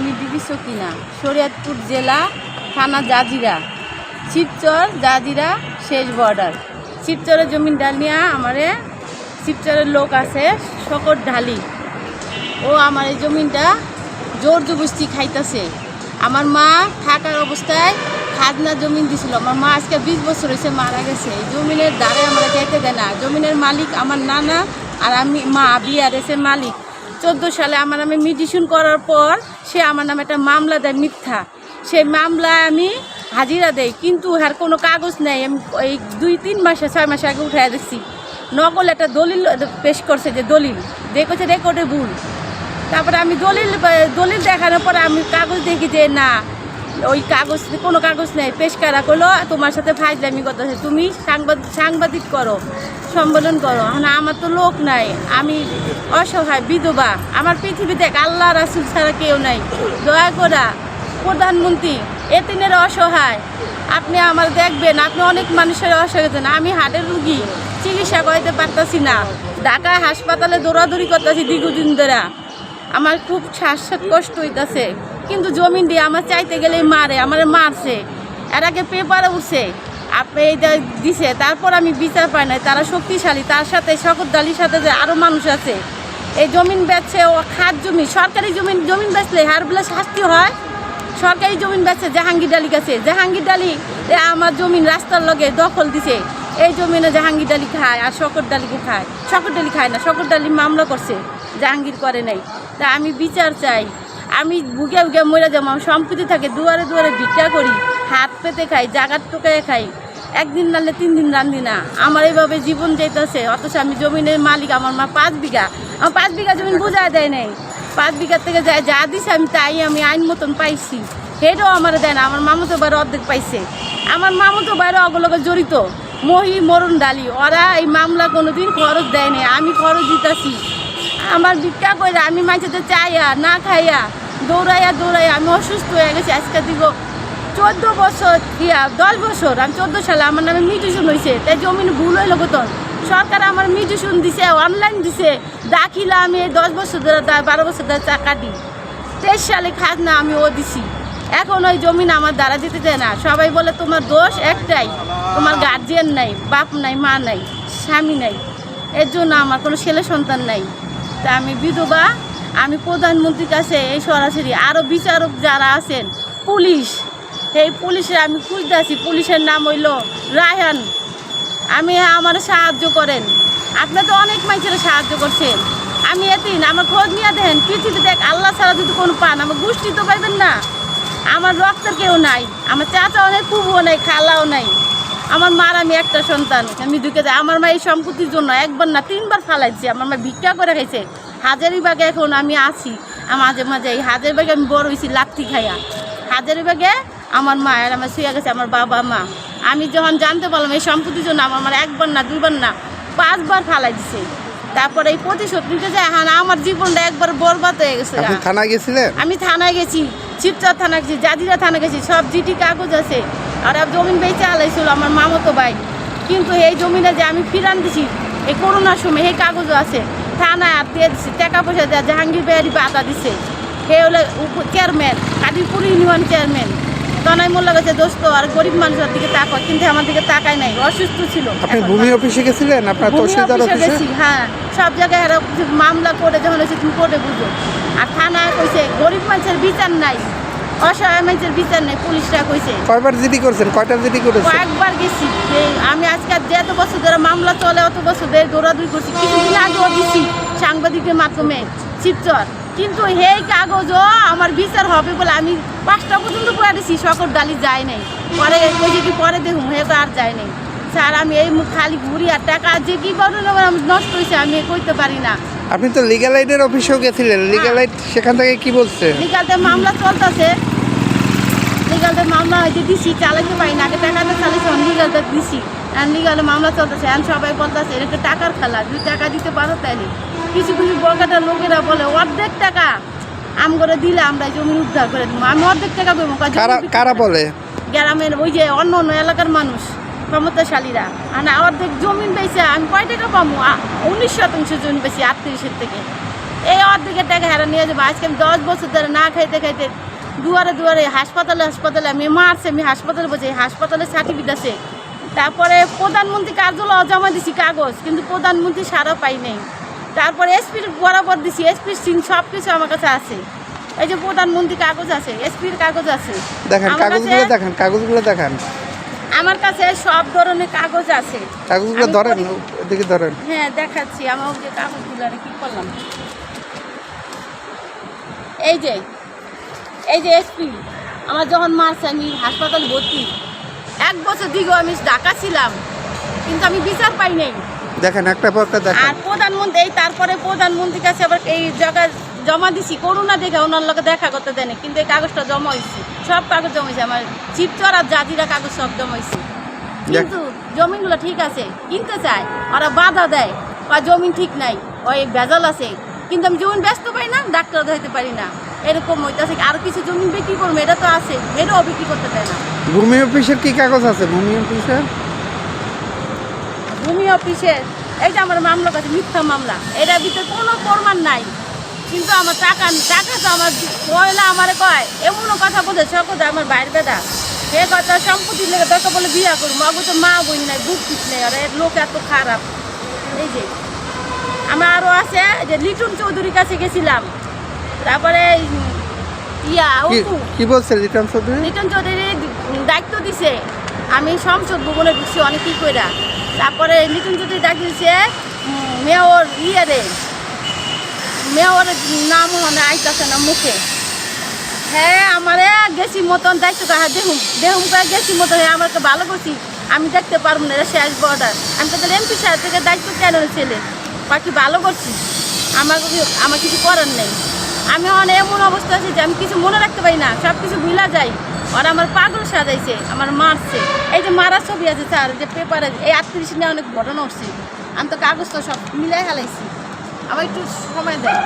আমি বিবি সকিনা শরীয়তপুর জেলা থানা জাজিরা। শিবচর জাজিরা শেষ বর্ডার। শিবচরের জমিন ডাল নিয়ে আমারে শিবচরের লোক আছে শকর ঢালি। ও আমার এই জমিনটা জোর জবস্তি খাইতেছে। আমার মা থাকার অবস্থায় খাজনা জমিন দিছিল। আমার মা আজকে বিশ বছর হয়েছে মারা গেছে। এই জমিনের দ্বারে আমরা যাইতে দেয় না। জমিনের মালিক আমার নানা আর আমি মা বিয়ার এসে মালিক। চোদ্দ সালে আমার নামে মিডিসিন করার পর সে আমার নামে একটা মামলা দেয় মিথ্যা। সেই মামলায় আমি হাজিরা দেই, কিন্তু আর কোনো কাগজ নেই। আমি এই দুই, তিন মাসে, ছয় মাসে আগে উঠে দিচ্ছি নকল একটা দলিল পেশ করছে যে দলিল। দেখেছে রেকর্ডে ভুল। তারপরে আমি দলিল দলিল দেখানোর পরে আমি কাগজ দেখি যে না ওই কাগজ, কোনো কাগজ নেই। পেশকারা করল, তোমার সাথে ফাইজলামি করতেছে। তুমি সাংবাদ, সাংবাদিক করো সম্মেলন করো। না আমার তো লোক নাই। আমি অসহায়, বিধবা। আমার পৃথিবীতে আল্লাহ রাসুল ছাড়া কেউ নাই। দয়া করা প্রধানমন্ত্রী এতিনের অসহায়, আপনি আমার দেখবেন, আপনি অনেক মানুষের অসহায় আমি হাটের রুগী, চিকিৎসা করাইতে পারতাছি না। ঢাকা হাসপাতালে দৌড়াদৌড়ি করতেছি দীর্ঘদিন ধরে। আমার খুব শ্বাসত কষ্ট হইতাছে। কিন্তু জমিন দিয়ে আমার চাইতে গেলেই মারে, আমার মারছে। এর পেপারে উঠছে, আপনি এইটা দিছে, তারপর আমি বিচার পাই নাই, তারা শক্তিশালী, তার সাথে শকরদালির সাথে যে আরও মানুষ আছে। এই জমিন বেচছে, ও খাত জমি, সরকারি জমিন জমিন বেচলে হারগুলো শাস্তি হয়। সরকারি জমিন বেচছে, জাহাঙ্গীর ডালি কাছে জাহাঙ্গীর ডালি এ আমার জমিন রাস্তার লগে দখল দিছে। এই জমিনে জাহাঙ্গীর ডালি খায় আর শকর ডালিকে খায়। শকর ডালি খায় না শকর ডালি মামলা করছে, জাহাঙ্গীর করে নাই। তা আমি বিচার চাই। আমি বুকে বুকে মরে যাব আমার সম্পত্তি থাকে দুয়ারে দুয়ারে ভিক্ষা করি, হাত পেতে খাই জাগার টোকায় খাই। একদিন নালে তিন দিন রান্ধি না। আমার এইভাবে জীবন যেতেছে অথচ আমি জমিনের মালিক, আমার মা পাঁচ বিঘা। আমার পাঁচ বিঘা জমিন বোঝায় দেয় নাই। পাঁচ বিঘার থেকে যা যা দিছে আমি তাই আমি আইন মতন পাইছি। সেটাও আমার দেয় না, আমার মামতো বাইরে অর্ধেক পাইছে। আমার মামতো বাইরে অগলগে জড়িত। মহি, মরণ, ডালি, ওরা এই মামলা কোনোদিন খরচ দেয়নি আমি খরচ দিতেছি। আমার ভিক্ষা করে আমি মাঝে চাইয়া, না খাইয়া দৌড়াইয়া দৌড়াইয়া আমি অসুস্থ হয়ে গেছি, আজকে দিব চোদ্দ বছর ইয়া, দশ বছর। আমি চোদ্দ সালে আমার নামে মিউটেশন হয়েছে তাই জমিন ভুল হইল কতন সরকার আমার মিউটেশন দিছে অনলাইন দিছে। দাখিলা আমি এই দশ বছর ধরে বারো বছর ধরে দিই তেইশ সালে খাজনা আমি ও দিছি। এখন ওই জমিন আমার দ্বারা দিতে চায় না। সবাই বলে, তোমার দোষ একটাই। তোমার গার্জিয়ান নাই, বাপ নাই, মা নাই, স্বামী নাই। এর জন্য আমার কোনো ছেলে সন্তান নাই। তা আমি বিধবা আমি প্রধানমন্ত্রীর কাছে এই সরাসরি আরও বিচারক যারা আছেন, পুলিশ। এই পুলিশের আমি খুঁজতে আছি, পুলিশের নাম হইল রায়হান। আমি আমার সাহায্য করেন। আপনি তো অনেক মানুষের সাহায্য করছেন। আমি এতিন আমার খোঁজ নিয়ে দেখেন, পৃথিবীতে দেখ, আল্লাহ ছাড়া যদি কোনো পান, আমার গোষ্ঠী তো পাইবেন না। আমার রক্তের কেউ নাই, আমার চাচাও নাই পুবুও নাই, খালাও নাই। আমার মার আমি একটা সন্তান, আমি ঢুকে যাই। আমার মা এই সম্পত্তির জন্য একবার না তিনবার ফালাইছি, আমার মা ভিক্ষা করে খাইছে। হাজারিবাগে এখন আমি আছি মাঝে মাঝে এই হাজারিবাগে আমি বড় হয়েছি লাত্তি খাইয়া। হাজারিবাগে আমার মা আর আমার শুয়ে গেছে আমার বাবা মা। আমি যখন জানতে পারলাম এই সম্পত্তির জন্য আমার আমার একবার না দুইবার না পাঁচবার ফালাই দিছে। তারপরে এই প্রতিশোধ নিতে যায় হ্যাঁ আমার জীবনটা একবার বরবাদ হয়ে গেছে থানায় গেছিলেন? আমি থানায় গেছি শিবচর থানা গেছি জাজিরা থানা গেছি সব জিটি কাগজ আছে। আর আর জমিন বেঁচে আলাইছিল আমার মামতো ভাই। কিন্তু এই জমিটা যে আমি ফিরান দিছি এই করোনার সময় এই কাগজও আছে। দিয়ে টাকা পয়সা দেওয়া জাহাঙ্গীর বেহারি বাধা দিছে। হে হলে chairman Kadirpur union chairman Tonai Molla গেছে দোস্ত আর গরিব মানুষের দিকে তাকায় কিন্তু আমার দিকে তাকায় নাই অসুস্থ ছিল আপনি ভূমি অফিসে গেছিলেন? আপনার তহসিলদার অফিসে গেছি হ্যাঁ। সব জায়গায় মামলা করে যখন হয়েছে তুমি কোর্টে বুঝো। আর থানায় কইছে গরিব মানুষের বিচার নাই। অসহায় মানুষের বিচার নাই পুলিশরা কইছে। কয়বার জিডি করছেন? কয়টা জিডি করেছেন? কয়েকবার গেছি। এই আমি আজকে যত বছর ধরে মামলা চলে অত বছর ধরে দৌড়াদৌড়ি করছি। কিছুদিন আগেও দিছি সাংবাদিকের মাধ্যমে শিবচর কিন্তু এই কাগজও আমার বিচার হবে বলে আমি পাঁচটা পর্যন্ত পড়ে দিছি সকর ডালি যায় নাই। পরে কইছে কি পরে দেখুন হে আর যায় নাই। স্যার আমি এই মুখ খালি ঘুরি আর টাকা যে কি বলেন আমার নষ্ট হয়েছে আমি কইতে পারি না। আপনি তো এইডের অফিসেও গেছিলেন। লিগ্যাল এইড সেখান থেকে কি বলছে? লিগালতে মামলা চলতেছে। লিগালতে মামলা হয়েছে দিছি চালাইতে পারি না আগে টাকাটা চালিয়েছে লিগালতে দিছি। আর লিগালে মামলা চলতেছে এখন সবাই বলতেছে এটা টাকার খেলা দুই টাকা দিতে পারো তাইলে। কিছু কিছু বকাটা লোকেরা বলে অর্ধেক টাকা আম করে দিলে আমরা জমি উদ্ধার করে দিব। আমি অর্ধেক টাকা দেবো কারা বলে? গ্রামের ওই যে অন্য অন্য এলাকার মানুষ ক্ষমতাশালীরা। আর অর্ধেক জমিন পেয়েছে আমি কয় টাকা পাবো উনিশ শতাংশ জমি পেয়েছি আটত্রিশের থেকে। এই অর্ধেকের টাকা হারা নিয়ে যাব। আজকে আমি দশ বছর ধরে না খাইতে খাইতে দুয়ারে দুয়ারে হাসপাতালে হাসপাতালে আমি মারছে আমি হাসপাতালে বসে হাসপাতালে সার্টিফিকেট আছে। তারপরে প্রধানমন্ত্রী কার্যালয় জমা দিছি কাগজ কিন্তু প্রধানমন্ত্রী সারা পাই নাই। তারপরে এসপির বরাবর দিছি এসপির সিং সব কিছু আমার কাছে আছে। এই যে প্রধানমন্ত্রী কাগজ আছে এসপির কাগজ আছে। দেখেন আমার কাছে- কাগজগুলো দেখান কাগজগুলো দেখান। আমার কাছে সব ধরনের কাগজ আছে। কাগজগুলো ধরেন এদিকে ধরেন। হ্যাঁ দেখাচ্ছি আমার যে কাগজগুলো আর কি করলাম। এই যে এই যে এসপি আমার যখন মারছে আমি হাসপাতাল ভর্তি। এক বছর দিকেও আমি ঢাকা ছিলাম কিন্তু আমি বিচার পাই নাই। দেখেন একটা পর একটা আর প্রধানমন্ত্রী এই তারপরে প্রধানমন্ত্রীর কাছে আবার এই জায়গায় জমা দিছি করোনা দেখে ওনার লোকে দেখা করতে দেয়নি কিন্তু এই কাগজটা জমা হয়েছে সব কাগজ জমা হয়েছে আমার চিপচর আর জাতিরা কাগজ সব জমা হয়েছে কিন্তু জমিগুলো ঠিক আছে কিনতে চায় ওরা বাধা দেয় বা জমি ঠিক নাই ওই ভেজাল আছে। কিন্তু আমি জমি ব্যস্ত পাই না ডাক্তার দেখাতে পারি না। এরকম হইতেছে আর কিছু জমি বিক্রি করব এটা তো আছে এটাও বিক্রি করতে দেয় না। ভূমি অফিসের কি কাগজ আছে? ভূমি অফিসের? ভূমি অফিসের? এই যে আমার মামলা কাছে মিথ্যা মামলা। এটার ভিতরে কোনো প্রমাণ নাই। কিন্তু আমার টাকা টাকা তো আমার পয়লা আমারে কয়। এমনও কথা বলে সকল আমার বাইরের বেদা সে কথা সম্পত্তি লেগে দরকার বলে বিয়া করব। আগে তো মা বোন নাই বুক ঠিক নেই আর এর লোক এত খারাপ। এই যে। আমার আরও আছে যে লিটন চৌধুরীর কাছে গেছিলাম। তারপরে ইয়া কি অপু কি বলছে রিটার্ন চৌধুরী? লিটন চৌধুরী দায়িত্ব দিছে। আমি সংসদ ভবনে ঢুকছি অনেক কি কইরা। তারপরে লিটন চৌধুরী দায়িত্ব দিছে মেয়র ইয়ে মেয়রের নাম মানে আইতাছে না মুখে। হ্যাঁ আমারে গেছি মতন দায়িত্ব কাহা দেহুম দেহুম করে গেছি মতন হ্যাঁ আমাকে ভালো করছি। আমি দেখতে পারব না শেষ বর্ডার। আমি তো এমপি সাহেব থেকে দায়িত্ব কেন ছেলে বাকি ভালো করছি? আমার আমার কিছু করার নেই। আমি অনেক এমন অবস্থা আছি যে আমি কিছু মনে রাখতে পারি না সব কিছু ভুলা যাই আর আমার পাগল সাজাইছে, আমার মারছে। এই যে মারা ছবি আছে স্যার, যে পেপারে এই আটত্রিশ নিয়ে অনেক ঘটনা উঠছে আমি তো কাগজ তো সব মিলাই হালাইছি আমার একটু সময় দেয়